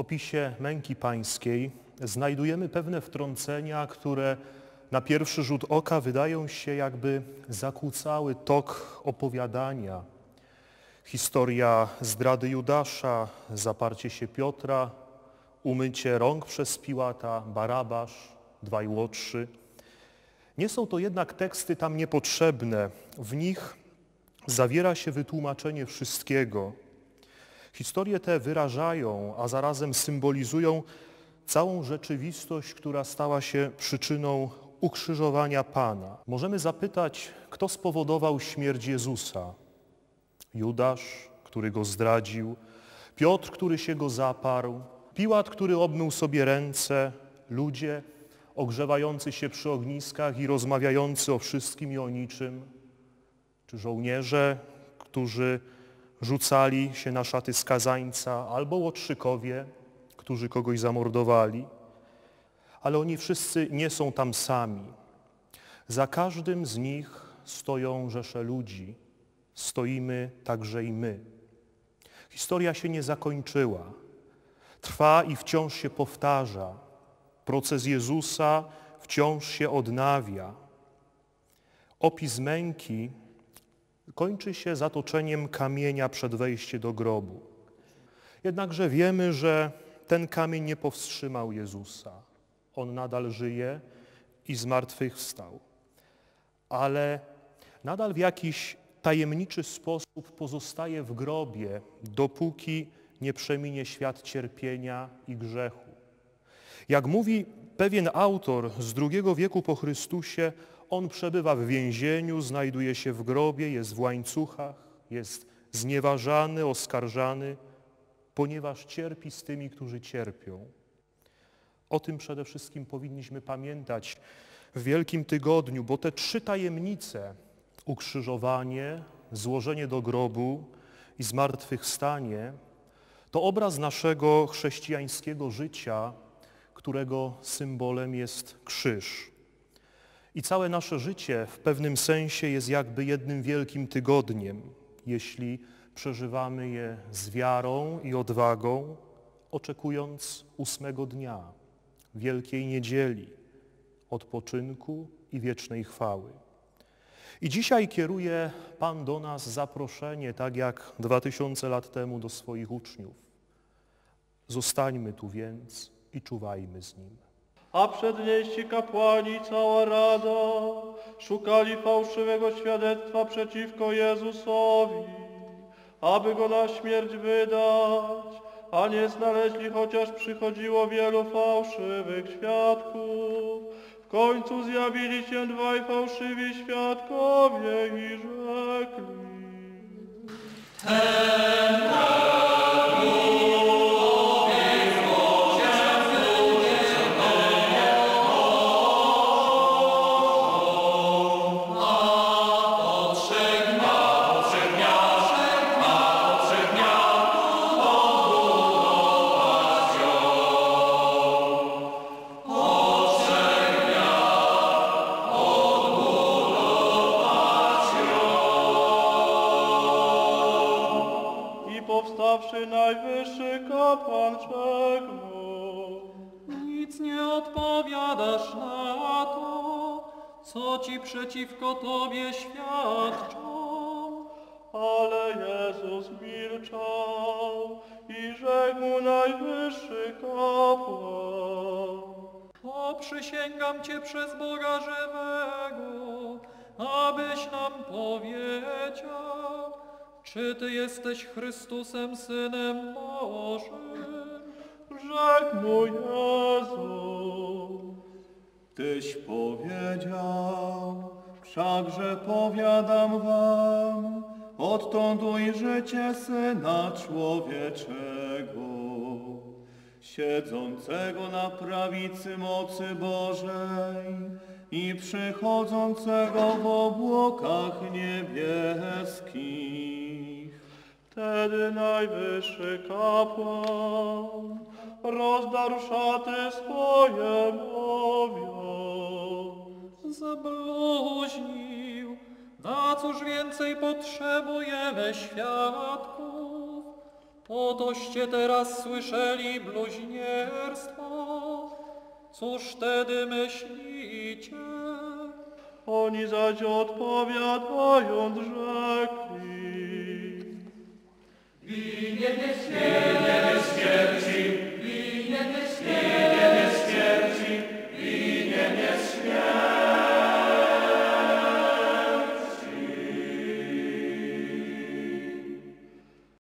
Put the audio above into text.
opisie męki pańskiej znajdujemy pewne wtrącenia, które na pierwszy rzut oka wydają się jakby zakłócały tok opowiadania. Historia zdrady Judasza, zaparcie się Piotra, umycie rąk przez Piłata, Barabasz, dwaj łotrzy. Nie są to jednak teksty tam niepotrzebne. W nich zawiera się wytłumaczenie wszystkiego. Historie te wyrażają, a zarazem symbolizują całą rzeczywistość, która stała się przyczyną ukrzyżowania Pana. Możemy zapytać, kto spowodował śmierć Jezusa? Judasz, który go zdradził, Piotr, który się go zaparł, Piłat, który obmył sobie ręce, ludzie ogrzewający się przy ogniskach i rozmawiający o wszystkim i o niczym, czy żołnierze, którzy rzucali się na szaty skazańca, albo łotrzykowie, którzy kogoś zamordowali. Ale oni wszyscy nie są tam sami. Za każdym z nich stoją rzesze ludzi. Stoimy także i my. Historia się nie zakończyła. Trwa i wciąż się powtarza. Proces Jezusa wciąż się odnawia. Opis męki kończy się zatoczeniem kamienia przed wejściem do grobu. Jednakże wiemy, że ten kamień nie powstrzymał Jezusa. On nadal żyje i zmartwychwstał. Ale nadal w jakiś tajemniczy sposób pozostaje w grobie, dopóki nie przeminie świat cierpienia i grzechu. Jak mówi pewien autor z II wieku po Chrystusie, on przebywa w więzieniu, znajduje się w grobie, jest w łańcuchach, jest znieważany, oskarżany, ponieważ cierpi z tymi, którzy cierpią. O tym przede wszystkim powinniśmy pamiętać w Wielkim Tygodniu, bo te trzy tajemnice, ukrzyżowanie, złożenie do grobu i zmartwychwstanie, to obraz naszego chrześcijańskiego życia, którego symbolem jest krzyż. I całe nasze życie w pewnym sensie jest jakby jednym wielkim tygodniem, jeśli przeżywamy je z wiarą i odwagą, oczekując ósmego dnia, Wielkiej Niedzieli, odpoczynku i wiecznej chwały. I dzisiaj kieruje Pan do nas zaproszenie, tak jak dwa tysiące lat temu do swoich uczniów. Zostańmy tu więc i czuwajmy z Nim. A przednieści kapłani cała rada szukali fałszywego świadectwa przeciwko Jezusowi, aby go na śmierć wydać, a nie znaleźli, chociaż przychodziło wielu fałszywych świadków. W końcu zjawili się dwaj fałszywi świadkowie i rzekli. I powstawszy najwyższy kapłan rzekł. Nic nie odpowiadasz na to, co ci przeciwko tobie świadczą. Ale Jezus milczał i rzekł najwyższy kapłan. Poprzysięgam cię przez Boga żywego, abyś nam powiedział, czy ty jesteś Chrystusem, Synem Bożym. Rzekł mu Jezus. Tyś powiedział, wszakże powiadam wam, odtąd ujrzycie Syna Człowieczego, siedzącego na prawicy mocy Bożej i przychodzącego w obłokach niebieskich. Wtedy najwyższy kapłan rozdarł szaty swoje, mówiąc. Zabluźnił, na cóż więcej potrzebujemy świadków? Otoście teraz słyszeli bluźnierstwo. Cóż wtedy myślicie? Oni zaś odpowiadając rzekli. Wie mir nicht